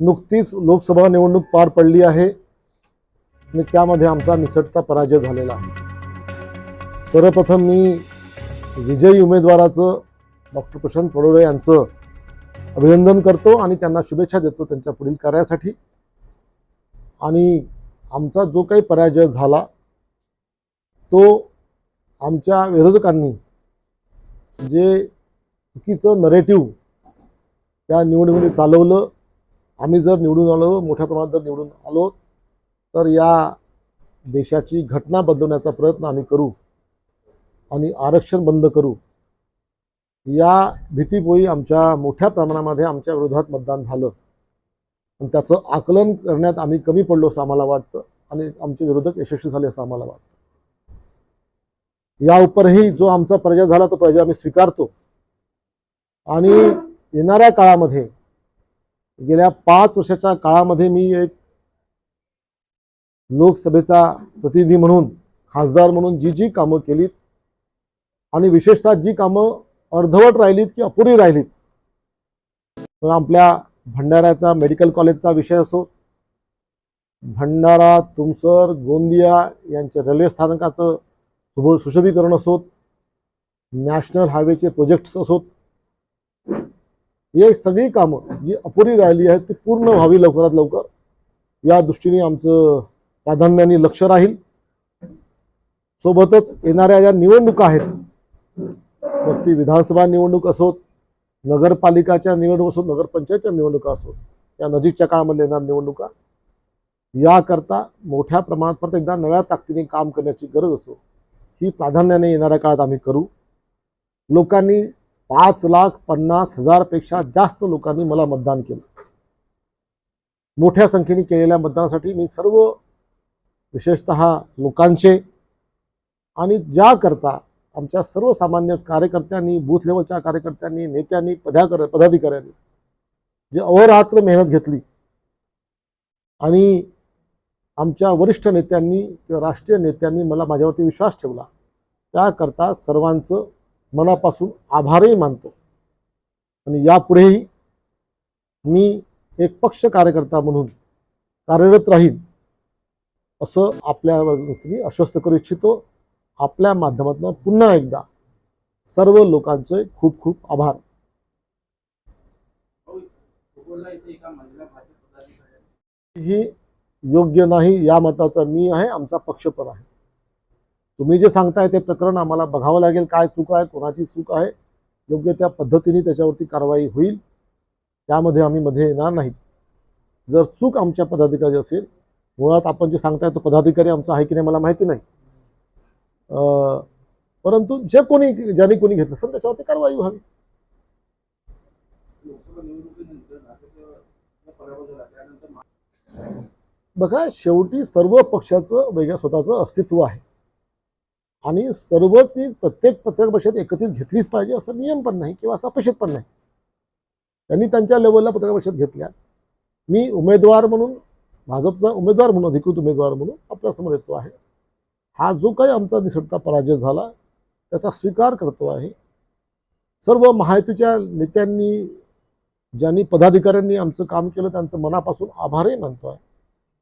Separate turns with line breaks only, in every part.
नुकतीच लोकसभा निवडणूक पार पडली आहे. आणि त्यामध्ये आमचा निसटता पराजय झालेला आहे. सर्वप्रथम मी विजयी उमेदवाराचं डॉक्टर प्रशांत पडोळे यांचं अभिनंदन करतो आणि त्यांना शुभेच्छा देतो त्यांच्या पुढील कार्यासाठी. आणि आमचा जो काही पराजय झाला तो आमच्या विरोधकांनी जे चुकीचं नरेटिव्ह त्या निवडणुकीमध्ये चालवलं आम्ही जर निवडून आलो मोठ्या प्रमाणात जर निवडून आलो तर या देशाची घटना बदलवण्याचा प्रयत्न आम्ही करू आणि आरक्षण बंद करू. या भीतीपोई आमच्या मोठ्या प्रमाणामध्ये आमच्या विरोधात मतदान झालं. आणि त्याचं आकलन करण्यात आम्ही कमी पडलो असं आम्हाला वाटतं आणि आमचे विरोधक यशस्वी झाले असं आम्हाला वाटतं. या उपरही जो आमचा पराजय झाला तो पराजय आम्ही स्वीकारतो. आणि येणाऱ्या काळामध्ये गेल्या पाच वर्षाच्या काळामध्ये मी एक लोकसभेचा प्रतिनिधी म्हणून खासदार म्हणून जी जी कामं केलीत आणि विशेषतः जी कामं अर्धवट राहिलीत की अपुरी राहिलीत. आपल्या भंडाऱ्याचा मेडिकल कॉलेजचा विषय असो भंडारा तुमसर गोंदिया यांच्या रेल्वे स्थानकाचं सुभ सुशोभीकरण असोत नॅशनल हायवेचे प्रोजेक्ट्स असोत हे सगळी कामं जी अपुरी राहिली आहेत ती पूर्ण व्हावी लवकरात लवकर. या दृष्टीने आमचं प्राधान्याने लक्ष राहील. सोबतच येणाऱ्या ज्या निवडणुका आहेत मग ती विधानसभा निवडणूक असोत नगरपालिकाच्या निवडणूक असोत नगरपंचायतच्या निवडणुका असोत या नजीकच्या काळामध्ये येणार निवडणुका याकरता मोठ्या प्रमाणात परत एकदा नव्या ताकदीने काम करण्याची गरज असो ही प्राधान्याने येणाऱ्या काळात आम्ही करू. लोकांनी पाच लाख पन्नास हजारपेक्षा जास्त लोकांनी मला मतदान केलं. मोठ्या संख्येने केलेल्या मतदानासाठी मी सर्व विशेषत लोकांचे आणि ज्याकरता आमच्या सर्वसामान्य कार्यकर्त्यांनी बूथ लेवलच्या कार्यकर्त्यांनी नेत्यांनी पदाकर पदाधिकाऱ्यांनी जे अहोरात्र मेहनत घेतली आणि आमच्या वरिष्ठ नेत्यांनी किंवा राष्ट्रीय नेत्यांनी मला माझ्यावरती विश्वास ठेवला त्याकरता सर्वांचं मनापासून आभारही मानतो. आणि यापुढेही मी एक पक्ष कार्यकर्ता म्हणून कार्यरत राहीन असं आपल्या दृष्टीने आश्वस्त करू इच्छितो. आपल्या माध्यमातून पुन्हा एकदा सर्व लोकांचे खूप खूप आभार. ही योग्य नाही या मताचा मी आहे आमचा पक्ष पण आहे. तुम्ही जे सांगताय ते प्रकरण आम्हाला बघावं लागेल काय चूक आहे कोणाची चूक आहे. योग्य त्या पद्धतीने त्याच्यावरती कारवाई होईल. त्यामध्ये आम्ही मध्ये येणार नाहीत जर चूक आमच्या पदाधिकारी असेल मुळात आपण जे सांगताय तो पदाधिकारी आमचा आहे की नाही मला माहिती नाही. परंतु जे कोणी ज्याने कोणी घेतलं असेल त्याच्यावरती कारवाई व्हावी. बघा शेवटी सर्व पक्षाचं वेगळ्या स्वतःचं अस्तित्व आहे. आणि सर्वच प्रत्येक पत्रक परिषद एकत्रित घेतलीच पाहिजे असा नियम पण नाही किंवा असं अपेक्षित पण नाही. त्यांनी त्यांच्या लेवलला पत्रकार परिषद घेतल्या. मी उमेदवार म्हणून भाजपचा उमेदवार म्हणून अधिकृत उमेदवार म्हणून आपल्यासमोर येतो आहे. हा जो काही आमचा निसटता पराजय झाला त्याचा स्वीकार करतो आहे. सर्व महायुतीच्या नेत्यांनी ज्यांनी पदाधिकाऱ्यांनी आमचं काम केलं त्यांचं मनापासून आभारही मानतो आहे.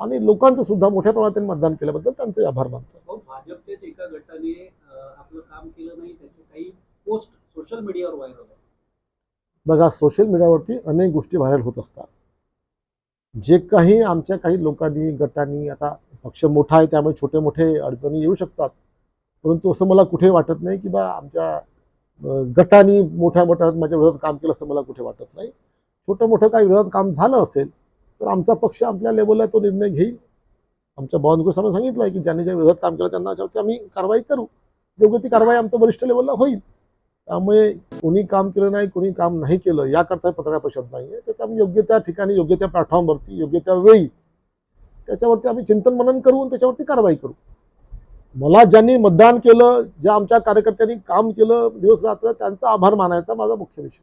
आणि लोकांचं सुद्धा मोठ्या प्रमाणात त्यांनी मतदान केल्याबद्दल त्यांचे आभार मानतो.
भाजपच्याच एका गटाने आपलं काम केलं नाही त्याचे काही पोस्ट सोशल मीडियावर व्हायरल
बघा सोशल मीडियावरती अनेक गोष्टी व्हायरल होत असतात. जे काही आमच्या काही लोकांनी गटांनी आता पक्ष मोठा आहे त्यामुळे छोटे मोठे अडचणी येऊ शकतात. परंतु असं मला कुठे वाटत नाही की बा आमच्या गटांनी मोठ्या मोठ्या माझ्या विरोधात काम केलं असं मला कुठे वाटत नाही. छोटं मोठं काही विरोधात काम झालं असेल तर आमचा पक्ष आपल्या लेवलला तो निर्णय घेईल. आमच्या बावनकुळे साहेबांनी सांगितलं आहे की ज्यांनी ज्या विरोधात काम केलं त्यांना याच्यावरती आम्ही कारवाई करू. योग्य ती कारवाई आमच्या वरिष्ठ लेवलला होईल. त्यामुळे कोणी काम केलं नाही कोणी काम नाही केलं याकरता पत्रकार परिषद नाही आहे त्याचं आम्ही योग्य त्या ठिकाणी योग्य त्या प्लॅटफॉर्मवरती योग्य त्या वेळी त्याच्यावरती आम्ही चिंतन मनन करू आणि त्याच्यावरती कारवाई करू. मला ज्यांनी मतदान केलं ज्या आमच्या कार्यकर्त्यांनी काम केलं दिवस रात्र त्यांचा आभार मानायचा माझा मुख्य विषय.